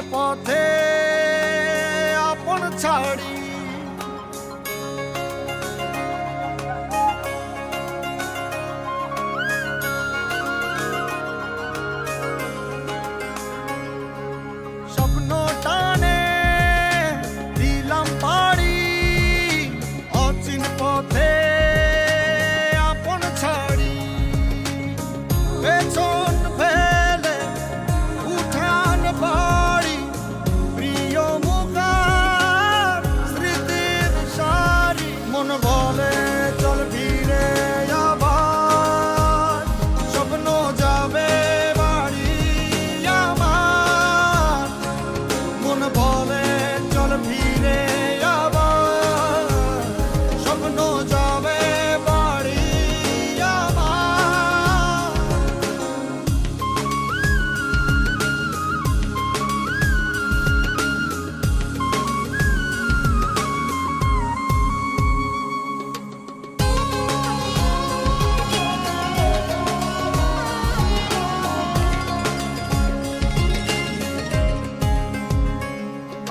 your party.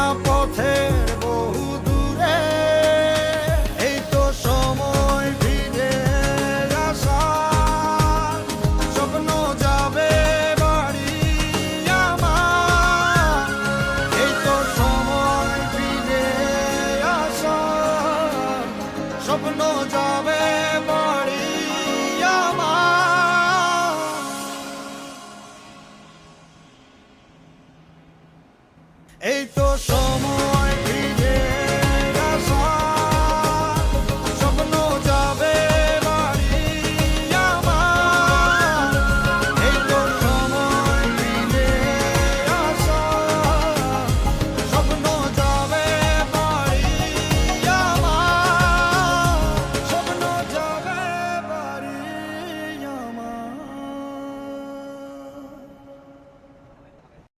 চেনা পথের বহু দূরে সময় ফিরে স্বপ্ন যাবে বাড়ি আমার, এই সময় ফিরে আসার স্বপ্ন যাবে বাড়ি এই তো সময়